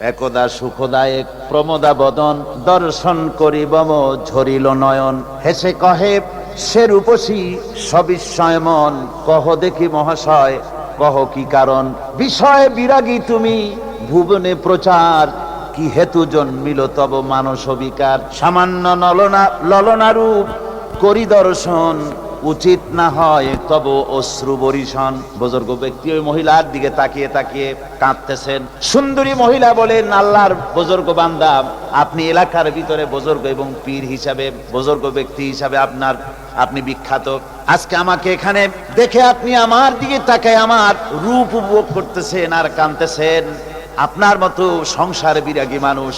একদা সুখদায়ক প্রমোদা বদন, দর্শন করি বম ঝরিল নয়ন। হেসে কহে, সে রূপসী, সবিস্ময় মন, কহ দেখি মহাশয়, কহ কি কারণ? বিষয় বিরাগী তুমি, ভুবনে প্রচার, কি হেতু জন্মিল তব মানস বিকার সামান্য নলনা ললনা রূপ করি দর্শন উচিত না হয়, তব অশ্রু বরিশন। বুজুর্গ ব্যক্তি ওই মহিলার দিকে তাকিয়ে তাকিয়ে কাঁদতেছেন। সুন্দরী মহিলা বলেন আল্লাহর বুজুর্গ বান্দা, আপনি এলাকার ভিতরে বুজুর্গ এবং পীর হিসাবে, বুজুর্গ ব্যক্তি হিসাবে আপনার, আপনি বিখ্যাত। আজকে আমাকে এখানে দেখে আপনি আমার দিকে তাকায় আমার রূপ উপভোগ করতেছেন আর কাঁদতেছেন। আপনার মতো সংসার বিরাগী মানুষ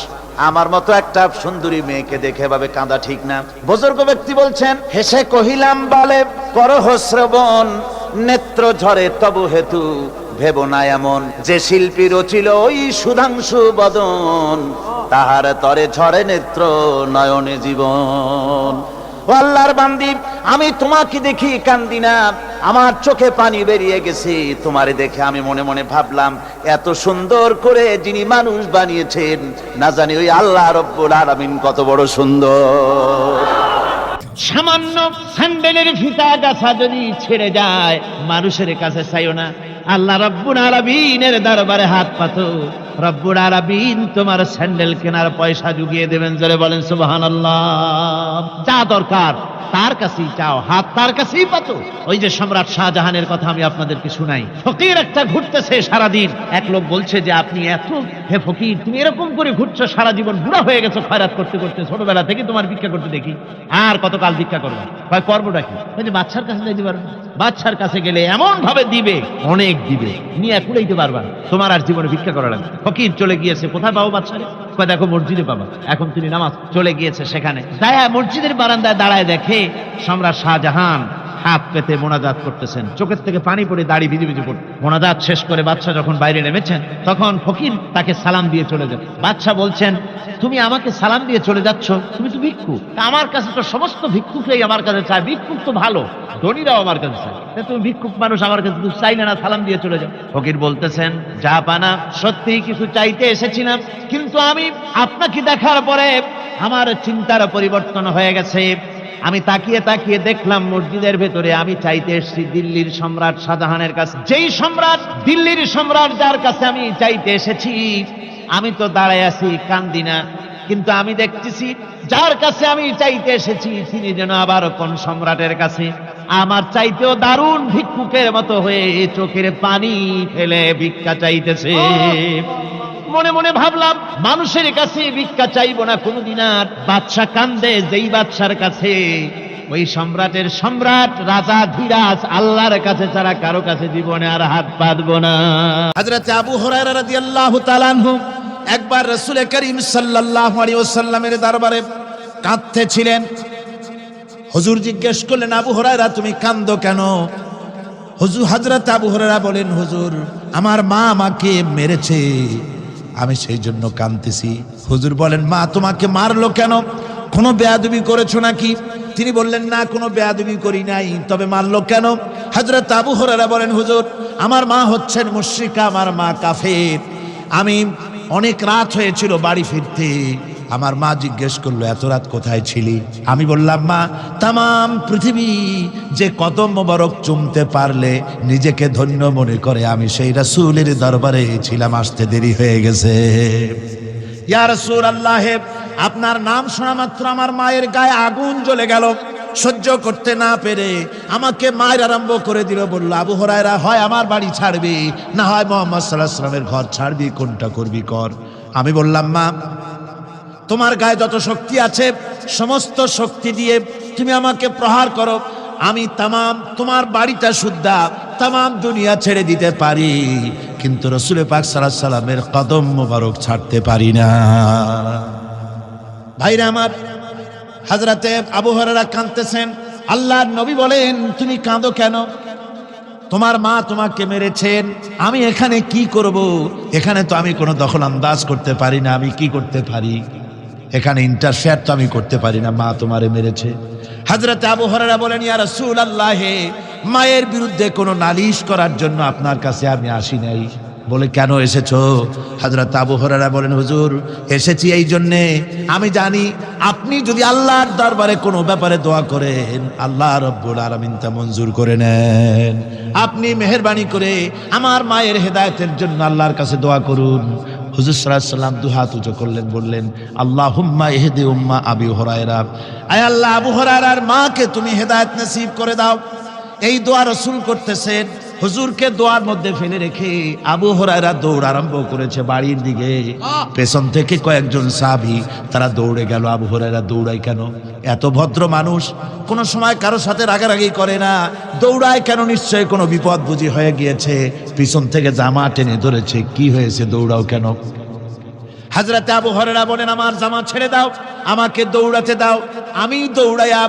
আমার মতো একটা সুন্দরী মেয়েকে দেখে ভাবে কাঁদা ঠিক না। বুজুর্গ ব্যক্তি বলছেন, হেসে কহিলাম, বলে, করহ শ্রবণ, নেত্র ঝরে তবু হেতু ভেব না এমন। যে শিল্পী রচিল ওই সুধাংশু বদন, তাহার তরে ঝরে নেত্র নয়নে জীবন। ও আল্লাহর বান্দি, আমি তোমাকে দেখি কান্দি না। আমার চোখে পানি বেরিয়ে গেছে, তোমারে দেখে আমি মনে মনে ভাবলাম, এত সুন্দর করে যিনি মানুষ বানিয়েছেন, না জানি ওই আল্লাহ রব্বুল আলামিন কত বড় সুন্দর। সামান্য স্যান্ডেলের ফিতা গাছা যদি ছেড়ে যায়, মানুষের কাছে চাইও না। আল্লাহ রব্বুল আলামিনের দরবারে হাত পাতো। রব্বুল আলামিন তোমার স্যান্ডেল কেনার পয়সা জুগিয়ে দেবেন, জোরে বলেন সুবহানাল্লাহ। যা দরকার তার কাছেই চাও, হাত তার কাছেই পাতো। ওই যে সম্রাট শাহজাহানের কথা আমি আপনাদেরকে শুনাই। ফকির একটা ঘুরতেছে সারাদিন। এক লোক বলছে যে, আপনি এত, হে ফকির, তুমি এরকম করে ঘুরছো, সারা জীবন বুড়া হয়ে গেছো, খয়রাত করতে করতে, ছোটবেলা থেকে তোমার ভিক্ষা করতে দেখি। আর কতকাল ভিক্ষা করবে? হয় করবোটা কি? বাচ্চার কাছে যাইতে পারবে। বাচ্চার কাছে গেলে এমন ভাবে দিবে, অনেক দিবে। নিয়ে কুড়াইতে পারবা। তোমার আর জীবনে ভিক্ষা করা লাগবে ফকির চলে গিয়েছে। কোথায় পাবো বাচ্চারে? দেখো, মসজিদে পাবা। এখন তিনি নামাজ চলে গিয়েছে সেখানে। দায়া মসজিদের বারান্দায় দাঁড়ায় দেখে সম্রাট শাহজাহান হাত পেতে মোনাজাত করতেছেন। চোখের থেকে পানি পড়ে দাড়ি ভিজে ভিজে পড়ে মোনাজাত শেষ করে বাচ্চা যখন বাইরে নেমেছেন, তখন ফকির তাকে সালাম দিয়ে চলে যান বাচ্চা বলছেন, তুমি আমাকে সালাম দিয়ে চলে যাচ্ছ? তুমি তো ভিক্ষু। আমার কাছে তো সমস্ত ভিক্ষুকেই আমার কাছে চায়। ভিক্ষুক তো ভালো, ধনীরাও আমার কাছে চায়। তুমি ভিক্ষুক মানুষ আমার কাছে চাইলে না, সালাম দিয়ে চলে যাও। ফকির বলতেছেন, যা পানা, সত্যি কিছু চাইতে এসেছিলাম, কিন্তু আমি আপনাকে দেখার পরে আমার চিন্তার পরিবর্তন হয়ে গেছে। আমি তাকিয়ে তাকিয়ে দেখলাম মসজিদের ভেতরে আমি চাইতে এসেছি দিল্লির সম্রাট শাহজাহানের কাছে। যেই সম্রাট, দিল্লির সম্রাট যার কাছে আমি চাইতে এসেছি, আমি তো দাঁড়ায় আছি, কান্দি না। কিন্তু আমি দেখতেছি যার কাছে আমি চাইতে এসেছি, তিনি যেন আবার কোন সম্রাটের কাছে। আমার চাইতেও দারুণ ভিক্ষুকের মতো হয়ে চোখের পানি ফেলে ভিক্ষা চাইতেছে। মনে মনে ভাবলাম, মানুষের কাছে ভিক্ষা চাইব না কোনোদিন আর। বাদশা কান্দে, যেই বাদশার কাছে। ওই সম্রাটের সম্রাট, রাজা, ধীরাজ, আল্লাহর কাছে ছাড়া কারও কাছে জীবনে আর হাত পাতবো না। হযরত আবু হুরায়রা রাদিয়াল্লাহু তাআলা আনহু একবার রাসূল করিম সাল্লাল্লাহু আলাইহি ওয়াসাল্লামের দরবারে কাঁদতেছিলেন। হুজুর জিজ্ঞেস করলেন, আবু হুরায়রা, তুমি কান্দো কেন? হুজুর হযরত আবু হুরায়রা বলেন, হুজুর, আমার মা আমাকে মেরেছে। আমি সেই জন্য কাঁদতেছি। হুজুর বলেন, মা, তোমাকে মারলো কেন? কোনো বেয়াদবি করেছ নাকি? তিনি বললেন, না, কোনো বেয়াদবি করি নাই। তবে মারলো কেন? হাজরা তাবু হরারা বলেন, হুজুর, আমার মা হচ্ছেন মুশ্রিকা, আমার মা কাফের। আমি অনেক রাত হয়েছিল বাড়ি ফিরতে। আমার মা জিজ্ঞেস করল, এত রাত কোথায় ছিলি? আমি বললাম, মা তাম পৃথিবী যে কদম মোবারক চুমতে পারলে নিজেকে ধন্য মনে করে, আমি সেই রাসূলের দরবারে ছিলাম, আসতে দেরি হয়ে গেছে। ইয়া আপনার নাম শোনা মাত্র আমার মায়ের গায়ে আগুন জ্বলে গেল। সহ্য করতে না পেরে আমাকে মায়ের আরম্ভ করে দিল, বলল, আবু হরায়রা, হয় আমার বাড়ি ছাড়বি, না হয় মোহাম্মদ সাল্লাহ সাল্লামের ঘর ছাড়বি, কোনটা করবি কর? আমি বললাম, মা তোমার গায়ে যত শক্তি আছে, সমস্ত শক্তি দিয়ে তুমি আমাকে প্রহার করো। আমি তামাম তোমার বাড়িটা শুদ্ধা, তামাম দুনিয়া ছেড়ে দিতে পারি। কিন্তু রসুলে পাক সাল্লাহ সাল্লামের কদম মোবারক ছাড়তে পারি না। ভাইরা আমার, হাজরাতে আবু হরারা কাঁদতেছেন। আল্লাহর নবী বলেন, তুমি কাঁদো কেন? তোমার মা তোমাকে মেরেছেন। আমি এখানে কি করব? এখানে তো আমি কোনো দখল আন্দাজ করতে পারি না। আমি কি করতে পারি? এখানে ইন্টারফেয়ার তো আমি করতে পারি না, মা তোমারে মেরেছে। হাজরতে আবু হরারা বলেন, ইয়া রাসূল আল্লাহে মায়ের বিরুদ্ধে কোনো নালিশ করার জন্য আপনার কাছে আমি আসি নাই। বলে, কেন এসেছ? হাজরত আবু হরারা বলেন, হুজুর, এসেছি এই জন্যে। আমি জানি আপনি যদি আল্লাহর দরবারে কোনো ব্যাপারে দোয়া করেন, আল্লাহ রব্বুল আলামিন তা মঞ্জুর করে নেন। আপনি মেহেরবানি করে আমার মায়ের হেদায়তের জন্য আল্লাহর কাছে দোয়া করুন। হুজুর সাল্লাম দু হাত উঁচু করলেন, বললেন আল্লাহ হুম্মা এহেদে উম্মা আবি হরায়রা। আয় আল্লাহ, আবু হরায়রার মাকে তুমি হেদায়ত নসিব করে দাও। এই দোয়া রসুল করতেছেন। হুজুরকে দোয়ার মধ্যে ফেলে রেখে আবু হরায়রা দৌড় আরম্ভ করেছে বাড়ির দিকে। পেছন থেকে কয়েকজন সাহাবি তারা দৌড়ে গেল। আবু হরায়রা দৌড়ায় কেন? এত ভদ্র মানুষ কোনো সময় কারও সাথে রাগারাগি করে না। দৌড়ায় কেন? নিশ্চয় কোনো বিপদ বুঝি হয়ে গিয়েছে। পিছন থেকে জামা টেনে ধরেছে। কি হয়েছে? দৌড়াও কেন? হাজরাতে আবু হরেরা বলেন আমার জামা ছেড়ে দাও। আমাকে দৌড়াতে দাও। আমি দৌড়াইয়া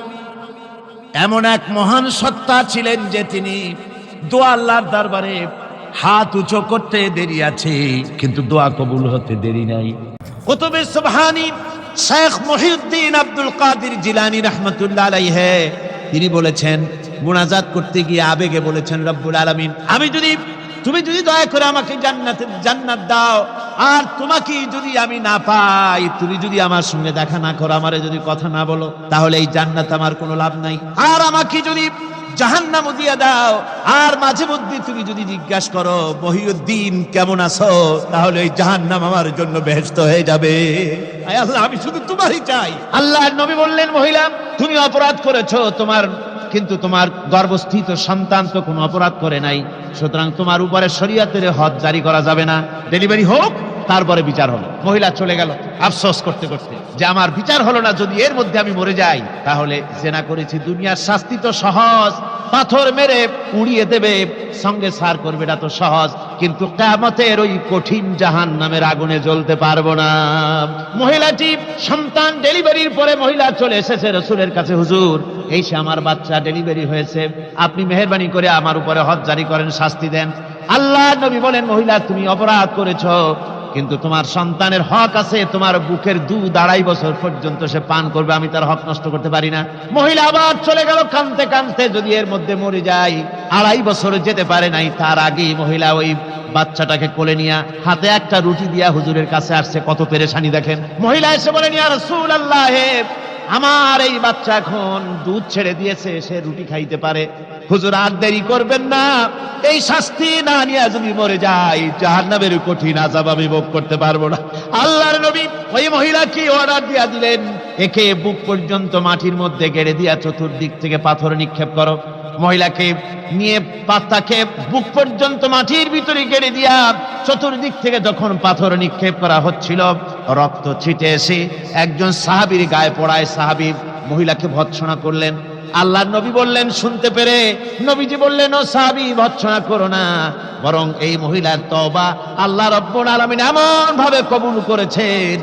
এমন এক মহান সত্তা ছিলেন যে তিনি দোয়া আল্লাহর দরবারে হাত উঁচু করতে দেরি আছে, কিন্তু দোয়া কবুল হতে দেরি নাই। কুতুবে সুবহানি শেখ মহিউদ্দিন আব্দুল কাদির জিলানি রহমতুল্লাহ আলাইহে, তিনি বলেছেন, মুনাজাত করতে গিয়ে আবেগে বলেছেন, রব্বুল আলামিন, আমি যদি, তুমি যদি দয়া করে আমাকে জান্নাতে, জান্নাত দাও আর তোমাকে যদি আমি না পাই, তুমি যদি আমার সঙ্গে দেখা না করো, আমারে যদি কথা না বলো, তাহলে এই জান্নাত আমার কোনো লাভ নাই। আর আমাকে যদি জাহান্নাম দিয়ে দাও, আর মাঝে মধ্যে তুমি যদি জিজ্ঞাসা করো, মহিউদ্দিন, কেমন আছো? তাহলে এই জাহান্নাম আমার জন্য বেহেস্ত হয়ে যাবে। আল্লাহ, আমি শুধু তোমারই চাই। আল্লাহ নবী বললেন, মহিলা, তুমি অপরাধ করেছ, তোমার, কিন্তু তোমার গর্ভস্থিত সন্তান তো কোনো অপরাধ করে নাই। সুতরাং তোমার উপরে শরীয়তের হদ জারি করা যাবে না। ডেলিভারি হোক তারপরে বিচার হলো। মহিলা চলে গেল আফসোস করতে করতে। যে আমার বিচার হলো না, যদি এর মধ্যে আমি মরে যাই, তাহলে জেনা করেছি দুনিয়ার শাস্তি তো সহজ। পাথর মেরে উড়িয়ে দেবে, সঙ্গে সার করবে এটা তো সহজ। কিন্তু কেমতের ওই কঠিন জাহান নামের আগুনে জ্বলতে পারব না। মহিলাটি সন্তান ডেলিভারির পরে মহিলা চলে এসেছে রসুলের কাছে, হুজুর, এই সে আমার বাচ্চা ডেলিভারি হয়েছে। আপনি মেহরবানি করে আমার উপরে হজ জারি করেন, শাস্তি দেন। আল্লাহ নবী বলেন, মহিলা, তুমি অপরাধ করেছ। কিন্তু তোমার সন্তানের হক আছে, তোমার বুকের দু আড়াই বছর পর্যন্ত সে পান করবে, আমি তার হক নষ্ট করতে পারি না। মহিলা আবার চলে গেল কানতে কানতে যদি এর মধ্যে মরে যায়, আড়াই বছর যেতে পারে নাই, তার আগেই মহিলা ওই বাচ্চাটাকে কোলে নিয়ে হাতে একটা রুটি দিয়া হুজুরের কাছে আসছে, কত পেরেশানি দেখেন। মহিলা এসে বলেন, ইয়া রাসূলুল্লাহ আমার এই বাচ্চা এখন দুধ ছেড়ে দিয়েছে, সে রুটি খাইতে পারে। হুজুর, আর দেরি করবেন না। এই শাস্তি না নিয়ে যদি মরে যাই, জাহান্নামের কঠিন আজাব আমি ভোগ করতে পারব না। আল্লাহর নবী ওই মহিলা কি অর্ডার দিয়া দিলেন? একে বুক পর্যন্ত মাটির মধ্যে গেড়ে দিয়া চতুর্দিক থেকে পাথর নিক্ষেপ করো। মহিলাকে নিয়ে পাতাকে বুক পর্যন্ত মাটির ভিতরে গেড়ে দিয়া চতুর্দিক থেকে যখন পাথর নিক্ষেপ করা হচ্ছিল রক্ত ছিটে এসে একজন সাহাবীর গায়ে পড়ায় সাহাবী মহিলাকে ভৎসনা করলেন। আল্লাহ নবী বললেন, শুনতে পেরে? নবীজি বললেন, ও সাহাবী, ভৎসনা করো না। বরং এই মহিলার তবা আল্লাহ রব্বুল আলামিন এমন ভাবে কবুল করেছেন,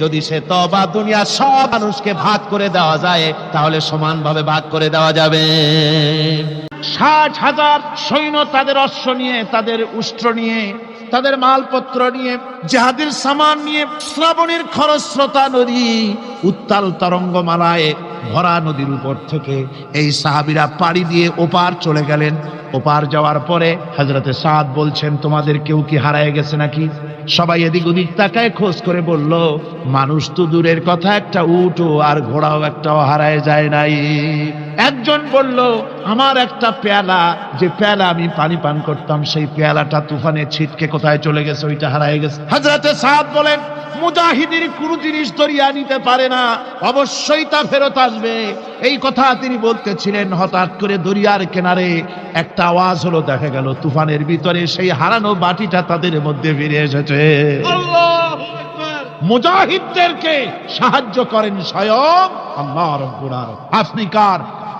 যদি সে তবা দুনিয়ার সব মানুষকে ভাগ করে দেওয়া যায়, তাহলে সমানভাবে ভাগ করে দেওয়া যাবে। ষাট হাজার সৈন্য তাদের অশ্ব নিয়ে, তাদের উষ্ট্র নিয়ে তাদের মালপত্র নিয়ে, জাহাদের সামান নিয়ে, শ্রাবণের খরস্রোতা নদী, উত্তাল তরঙ্গমালায় ভরা নদীর উপর থেকে এই সাহাবিরা পাড়ি দিয়ে ওপার চলে গেলেন। ওপার যাওয়ার পরে হজরতে সাদ বলছেন, তোমাদের কেউ কি হারায় গেছে নাকি? সবাই এদিক ওদিক তাকায়, খোঁজ করে বলল, মানুষ তো দূরের কথা, একটা উঠো আর ঘোড়াও একটাও হারায় যায় নাই। একজন বলল আমার একটা পেয়ালা যে পেয়ালা আমি পানি পান করতাম সেই পেয়ালাটা তুফানে ছিটকে কোথায় চলে গেছে ওইটা হারায় গেছে। হাজরাতে সাদ বলেন মুজাহিদের কোনো জিনিস দরিয়া নিতে পারে না অবশ্যই তা ফেরত আসবে। এই কথা তিনি বলতেছিলেন হঠাৎ করে দরিয়ার কিনারে একটা আওয়াজ হলো দেখা গেল তুফানের ভিতরে সেই হারানো বাটিটা তাদের মধ্যে ফিরে এসেছে। মুজাহিদদেরকে সাহায্য করেন স্বয়ং আল্লাহ রব্বুল আলামিন। আপনি কার?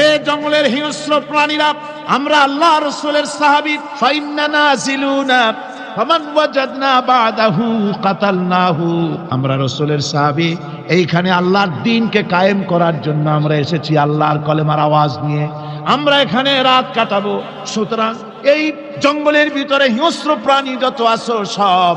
হে জঙ্গলের হিংস্র প্রাণীরা, আমরা আল্লাহ রসুলের সাহাবী ফাইন্না নাজিলুনা ফামান ওয়াজাদনা বাদাহু কাতালনাহু। আমরা রসুলের সাহাবী, এইখানে আল্লাহর দিনকে কায়েম করার জন্য আমরা এসেছি আল্লাহর কলেমার আওয়াজ নিয়ে। আমরা এখানে রাত কাটাবো। সুতরাং এই জঙ্গলের ভিতরে হিংস্র প্রাণী যত আছো সব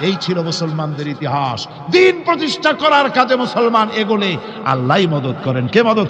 এই ছিল মুসলমানদের ইতিহাস দিন প্রতিষ্ঠা করার কাজে মুসলমান এগোলে আল্লাহ মদত করেন কে মদত?